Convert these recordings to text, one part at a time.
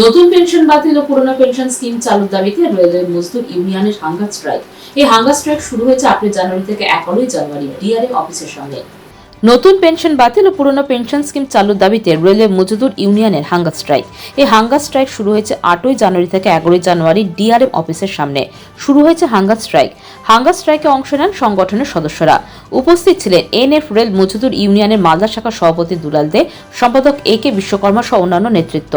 নতুন পেনশন বাতিল ও পুরনো পেনশন স্কিম চালুর দাবিতে রেলওয়ে মজদুর ইউনিয়নের হাঙ্গার স্ট্রাইক। এই হাঙ্গার স্ট্রাইক শুরু হয়েছে আটই জানুয়ারি থেকে এগারোই জানুয়ারি, ডিআরএ অফিসের সামনে নতুন পেনশন বাতিল ও পুরনো পেনশন স্কিম চালুর দাবিতে রেলওয়ে মজদুর ইউনিয়নের হাঙ্গার স্ট্রাইক। এই হাঙ্গার স্ট্রাইক শুরু হয়েছে আটই জানুয়ারি থেকে এগারোই জানুয়ারি ডিআরএম অফিসের সামনে। শুরু হয়েছে হাঙ্গার স্ট্রাইক। হাঙ্গার স্ট্রাইকে অংশ নেন সংগঠনের সদস্যরা। উপস্থিত ছিলেন এনএফ রেল মজদুর ইউনিয়নের মালদা শাখার সভাপতি দুলাল দে, সম্পাদক এ কে বিশ্বকর্মা সহ অন্যান্য নেতৃত্ব।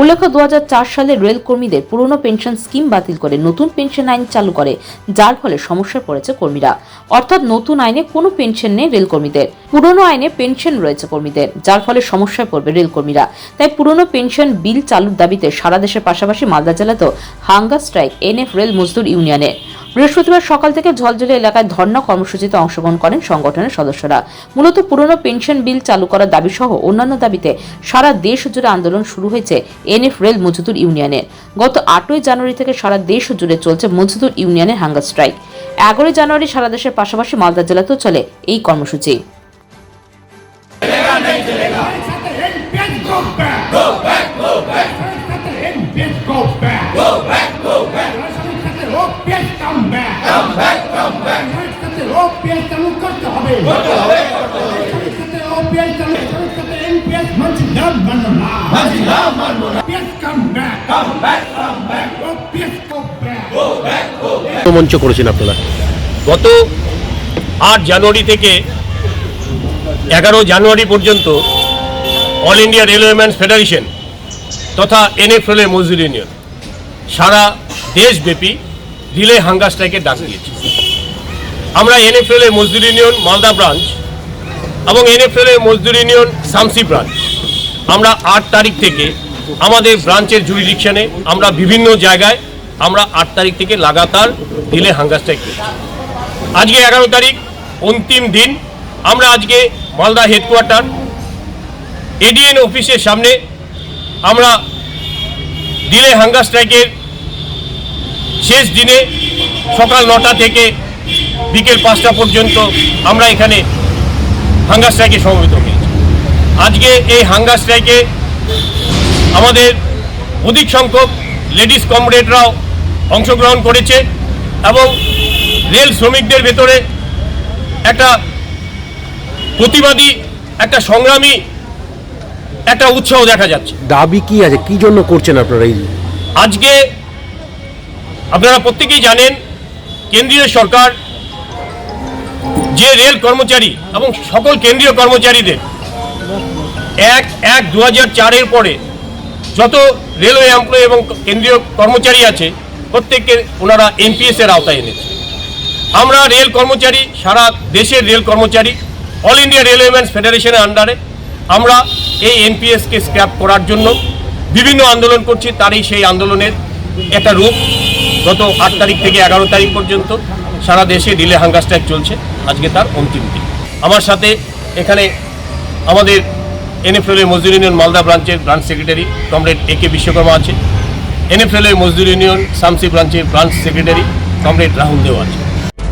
উল্লেখ্য দু হাজার চার সালে রেল কর্মীদের পুরনো পেনশন স্কিম বাতিল করে নতুন পেনশন আইন চালু করে, যার ফলে সমস্যায় পড়েছে কর্মীরা। অর্থাৎ নতুন আইনে কোনো পেনশন নেই রেল কর্মীদের। পুরনো আইনে পেনশন রয়েছে কর্মীদের, যার ফলে সমস্যায় পড়বে রেল কর্মীরা তাই পুরনো পেনশন বিল চালুর দাবিতে সারা দেশের পাশাপাশি মালদা জেলাতেও হাঙ্গার স্ট্রাইক, এনএফ রেল মজদুর ইউনিয়নে। বৃহস্পতিবার সকাল থেকে ঝলঝলে এলাকায় ধর্ণা কর্মসূচিতে অংশগ্রহণ করেন সংগঠনের সদস্যরা। মূলত পুরনো পেনশন বিল চালু করার দাবি সহ অন্যান্য দাবিতে সারা দেশ জুড়ে আন্দোলন শুরু হয়েছে এনএফ রেল মজদুর ইউনিয়নের গত আটই জানুয়ারি থেকে সারা দেশ জুড়ে চলছে মজদুর ইউনিয়নের হাঙ্গার স্ট্রাইক। এগারোই জানুয়ারি সারা দেশের পাশাপাশি মালদা জেলাতেও চলে এই কর্মসূচি। Go back! Go back! Go back! Go back! Go back! Go back! Come back! Come back! Come back! চালু করতে হবে করতে হবে ওপিএস মঞ্চ করেছেন আপনারা গত আট জানুয়ারি থেকে এগারো জানুয়ারি পর্যন্ত অল ইন্ডিয়া রেলওয়েম্যানস ফেডারেশন তথা এনএফএল এর মজদুর ইউনিয়ন। সারা দেশব্যাপী রিলে হাঙ্গার স্ট্রাইকের ডাক দিয়েছে। আমরা এনএফএল এর মজদুর ইউনিয়ন, মালদা ব্রাঞ্চ এবং এনএফএল এর মজদুর ইউনিয়ন, সামসি ব্রাঞ্চ। আমরা আট তারিখ থেকে আমাদের ব্রাঞ্চের জুরিডিকশনে আমরা বিভিন্ন জায়গায় আমরা আট তারিখ থেকে লাগাতার রিলে হাঙ্গার স্ট্রাইক আজকে এগারো তারিখ, অন্তিম দিন। আমরা আজকে মালদা হেডকোয়ার্টার এডিএন অফিসের সামনে আমরা ডিলে হাঙ্গার স্ট্রাইকের শেষ দিনে সকাল নটা থেকে বিকেল পাঁচটা পর্যন্ত আমরা এখানে হাঙ্গার স্ট্রাইকে সমবেত হয়েছি। আজকে এই হাঙ্গার স্ট্রাইকে আমাদের অধিক সংখ্যক লেডিস কমরেডরাও অংশগ্রহণ করেছে এবং রেল শ্রমিকদের ভেতরে একটা প্রতিবাদী একটা সংগ্রামী একটা উৎসাহ দেখা যাচ্ছে। দাবি কি আছে? কি জন্য করছেন আপনারা এই? আজকে আপনারা প্রত্যেকেই জানেন কেন্দ্রীয় সরকার যে রেল কর্মচারী এবং সকল কেন্দ্রীয় কর্মচারীদের এক এক দু হাজার চারের পরে যত রেলওয়ে এমপ্লয়ি এবং কেন্দ্রীয় কর্মচারী আছে প্রত্যেককে ওনারা এনপিএস এর আওতায় এনেছে। আমরা রেল কর্মচারী সারা দেশের রেল কর্মচারী অল ইন্ডিয়া রেলওয়েম্যানস ফেডারেশনের আন্ডারে আমরা এই এনপিএসকে স্ক্র্যাপ করার জন্য বিভিন্ন আন্দোলন করছি, তারই সেই আন্দোলনের একটা রূপ। গত আট তারিখ থেকে এগারো তারিখ পর্যন্ত সারা দেশে রিলে হাঙ্গার স্ট্রাইক চলছে। আজকে তার অন্তিম দিন। আমার সাথে এখানে আমাদের এনএফএল মজদুর ইউনিয়ন মালদা ব্রাঞ্চের branch secretary comrade A K Vishwakarma আছে। এনএফএল মজদুর ইউনিয়ন সামসি ব্রাঞ্চের ব্রাঞ্চ সেক্রেটারি কমরেড রাহুল দেও আছে।